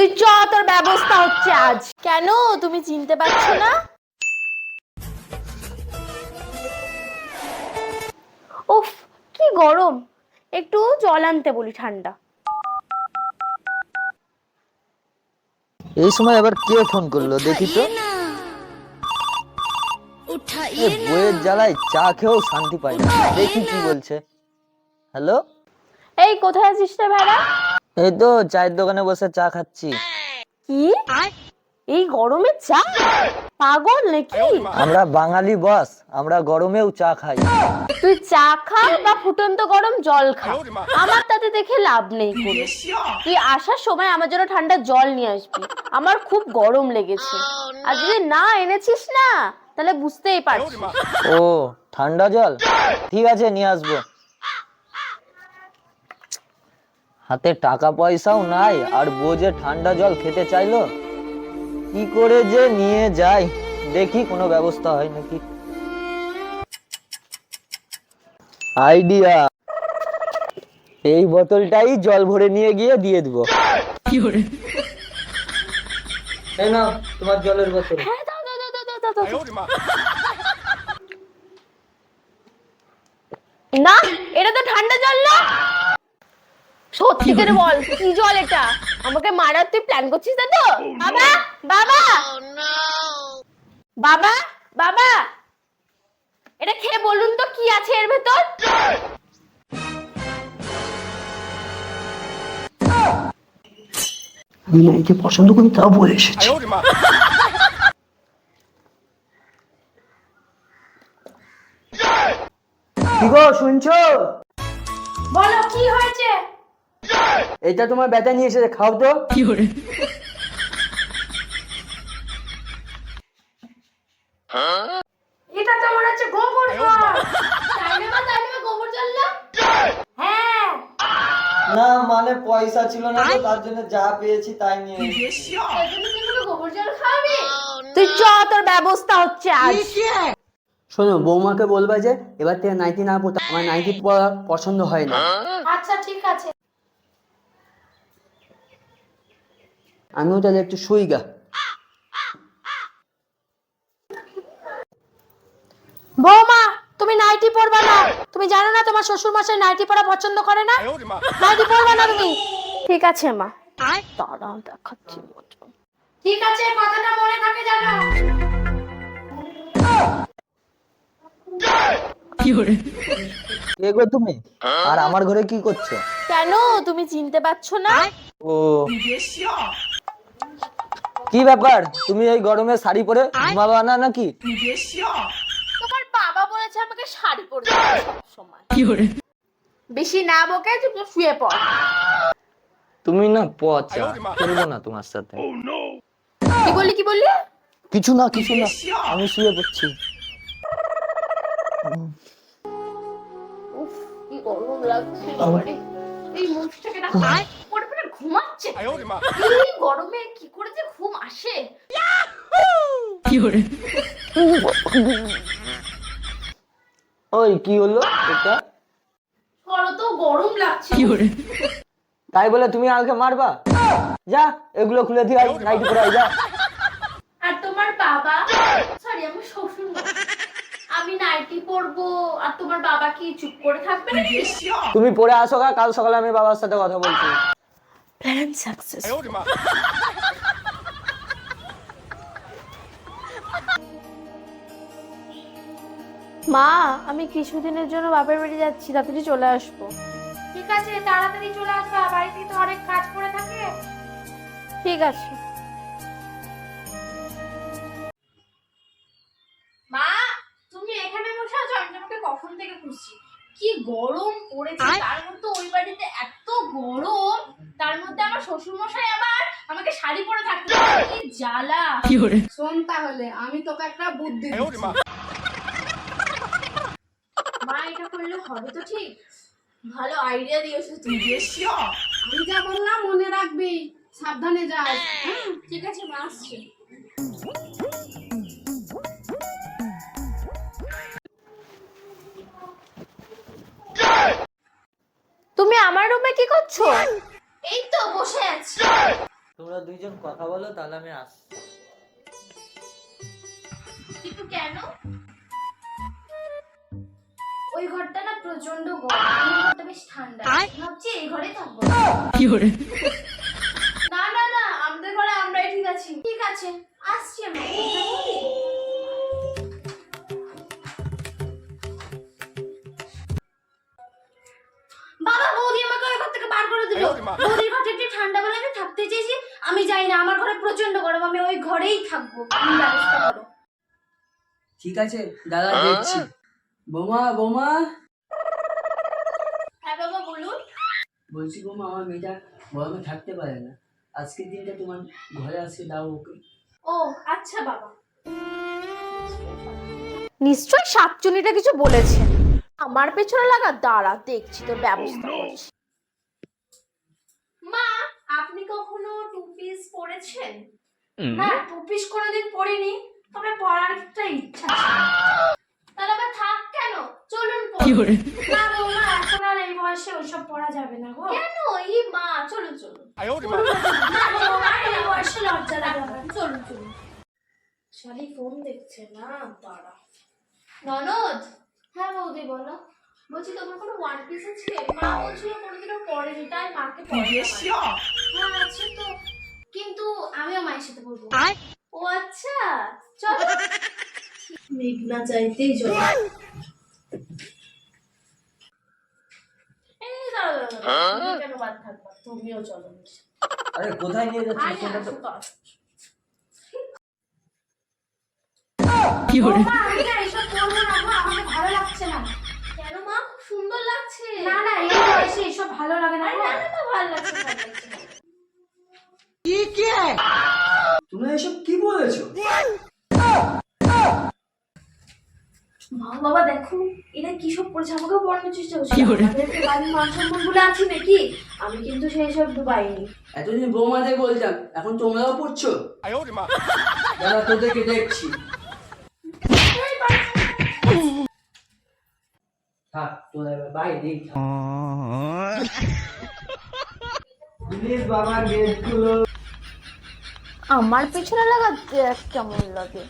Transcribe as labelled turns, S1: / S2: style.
S1: তুই চ তোর ব্যবস্থা হচ্ছে আজ। কেন? তুমি চিনতে পারছ না? উফ কি গরম। একটু জল আনতে বলি ঠান্ডা।
S2: এই সময় আবার কে ফোন করল দেখি তো। এ বইয়ের জ্বালায় চা খেয়েও শান্তি পাই না দেখি কি বলছে। হ্যালো?
S1: এই কোথায় আছিস রে ভাড়া?
S2: এই তো চায়ের দোকানে বসে চা খাচ্ছি।
S1: কি? এই গরমে চা? পাগল নাকি?
S2: আমরা বাঙালি বস আমরা গরমেও চা খাই।
S1: তুই চা খা বা ফুটন্ত গরম জল খা। আমার তাতে দেখে লাভ নেই কোনো। তুই আসার সময় আমার জন্য ঠান্ডা জল নিয়ে আসবি। আমার খুব গরম লেগেছে। আর যদি না এনেছিস না তাহলে বুঝতেই পারছিস।
S2: ও ঠান্ডা জল? ঠিক আছে নিয়ে আসব। হাতে টাকা পয়সাও নাই আর বোঝে ঠান্ডা জল খেতে চাইলো কি করে যে নিয়ে যাই দেখি কোনো ব্যবস্থা হয় নাকি? আইডিয়া এই বোতলটাই জল ভরে নিয়ে গিয়ে দিয়ে দিব। এই নাও তোমার জলের বোতল।
S1: হ্যাঁ দাও দাও দাও দাও দাও দাও দাও। না এটা তো ঠান্ডা জল না। সত্যি করে বল? কি জল এটা? আমাকে মারার তুই প্ল্যান করছিস না তো? বাবা বাবা! বাবা বাবা! এটা খেয়ে বলুন তো কি আছে এর ভেতর?
S3: আমি নাইকে পছন্দ করি তাও বলে এসেছি। কি গো শুনছো?
S1: বলো কি হয়েছে?
S3: এটা তোমার ব্যথা নিয়ে এসেছে খাও তো।
S1: এটা তো মনে হচ্ছে গোবর হ্যাঁ।
S2: না মানে পয়সা ছিল না তো তার জন্য যা পেয়েছি তাই নিয়ে এসেছি।
S1: তুই চ তোর ব্যবস্থা হচ্ছে আজ।
S3: শোনো বৌমাকে বলবে যে এবার থেকে নাইটি না পড়তে আমার নাইটি পছন্দ হয় না।
S1: আচ্ছা ঠিক আছে।
S3: আমিও তাহলে একটু শুই গা।
S1: বৌমা তুমি নাইটি পরবা না। তুমি জানো না তোমার শ্বশুর মশাই নাইটি পরা পছন্দ করে না? নাইটি পরবা না তুমি? ঠিক আছে মা। দাঁড়াও দেখাচ্ছি। ঠিক আছে কথাটা মনে থাকে জানো
S2: কে গো তুমি? আর আমার ঘরে কি করছ?
S1: কেন? তুমি চিনতে পারছ না?
S2: ও। কি ব্যাপার? তুমি এই গরমে শাড়ি পরে ঘুমাবা না নাকি?
S1: তোমার বাবা বলেছে আমাকে শাড়ি পরতে সময়। বেশি না বকে চুপ শুয়ে পড়।
S2: তুমি না পচা করব না তোমার সাথে।
S1: কি বললি কি বললি?
S2: কিছু না কিছু না আমি শুয়ে পড়ছি।
S1: উফ কি গরম লাগছে এই মুখটাকে না পড়ে পড়ে ঘুমাচ্ছে। এই গরমে কি আসে?
S2: ওই কি হলো? এটা?
S1: তো গরম লাগছে।
S2: তাই বলে তুমি আমাকে মারবা? যা এগুলো খুলে দিয়ে আয়, নাইটি পরে যা।
S1: আর তোমার বাবা? সরি আমার শ্বশুর আমি নাইটি পরবো আর তোমার বাবা কি চুপ করে থাকবে নাকি?
S2: তুমি পরে আসো কাল সকালে আমি বাবার সাথে কথা বলছি।
S1: প্ল্যান সাকসেস মা আমি কিছুদিনের জন্য বাপের বাড়ি যাচ্ছি তাড়াতাড়ি চলে আসব।
S4: ঠিক আছে তাড়াতাড়ি চলে আসবা বাড়িতে তো অনেক কাজ পড়ে থাকে।
S1: ঠিক আছে।
S4: মা তুমি এখানে বসে আছো আমি তোমাকে কখন থেকে খুঁজছি? কি গরম পড়েছে তার মধ্যে ওই বাড়িতে এত গরম তার মধ্যে আমার শ্বশুর মশাই আবার আমাকে শাড়ি পরে থাকতে কি জ্বালা।
S5: শোন তাহলে আমি তোকে একটা বুদ্ধি দিচ্ছি।
S4: এটা করলে হবে তো ঠিক? ভালো আইডিয়া দিয়েছ তুমি
S5: আমি যা বললাম মনে রাখবি সাবধানে যাস। হ্যাঁ?
S4: ঠিক আছে মা আসছে।
S1: তুমি আমার রুমে কি করছ?
S4: এই তো বসে আছি।
S2: তোমরা দুইজন কথা বলো তাহলে আমি আসছি।
S1: কিন্তু কেন? ওই ঘরটা না প্রচণ্ড গরম। এই ঘরটা বেশ ঠান্ডা। ভাবছি এই ঘরেই থাকব। না না না আমাদের ঘরে আমরাই ঠিক আছি। ঠিক আছে আসছি আমি বাবা বৌদি আমাকে ওই ঘর থেকে বার করে দিল। বৌদির ঘরটা একটু ঠান্ডা বলে আমি থাকতে চেয়েছি। আমি যাই না আমার ঘরে প্রচণ্ড গরম আমি ওই ঘরেই থাকব। তুমি ব্যবস্থা করো।
S3: ঠিক আছে দাদা দেখছি। বৌমা বৌমা।
S1: হ্যাঁ বাবা বলুন।
S3: বলছি বৌমা আমার মেয়েটা গরমে থাকতে পারে না। আজকের দিনটা তোমার ঘরে আসে দাও ওকে।
S1: ও আচ্ছা বাবা।
S6: নিশ্চয় শাকচুনিটা কিছু বলেছে। আমার পেছনে লাগা দাঁড়া দেখছি তোর ব্যবস্থা করছি।
S1: মা আপনি কখনো টু পিস পরেছেন? না টু পিস কোনোদিন পরিনি তবে পরার একটা ইচ্ছা ছিল। তাহলে আবার থাক কেন? চলুন। না গো মা এখন আর এই বয়সে ওইসব পরা যাবে না গো। কেন? এই মা চলুন চলুন। না গো মা এই বয়সে লজ্জা লাগে আমার। চলুন চলুন। শালি ফোন দেখছে না? দাঁড়া। ননদ? হ্যাঁ বৌদি বলো। বলছি তোমার কোনো ওয়ান পিস আছে? মা বলছিল কোনোদিনও পরেনি তাই মাকে পরে হ্যাঁ আছে তো। কিন্তু আমিও মায়ের সাথে বলব ও আচ্ছা। চলো। মেঘনা চাইতেই দাঁড়াও, তুমি কেন বাদ থাকবা? তুমিও চলো
S2: আরে কোথায় নিয়ে যাচ্ছিস?
S1: এসব করব না গো, ভালো লাগছে না। কেন মা? খুব সুন্দর লাগছে। না না এই এসব ভালো লাগে না না না তো ভালো লাগছে। মা বাবা দেখো এরা কি সব করছে? আমাকে পড়ানোর চেষ্টা করছে। বাড়ির মান সম্মান আছে নাকি? আমি কিন্তু সেই সব ডুবাইনি।
S3: এতদিন বৌমাদের বলতাম এখন তোমরাও পড়ছো? দাদা তোদেরকে দেখছি। থাক তোরা এবার বাইরেই প্লিজ বাবা গেটগুলো
S6: আমার পেছনে লাগা কেমন লাগে।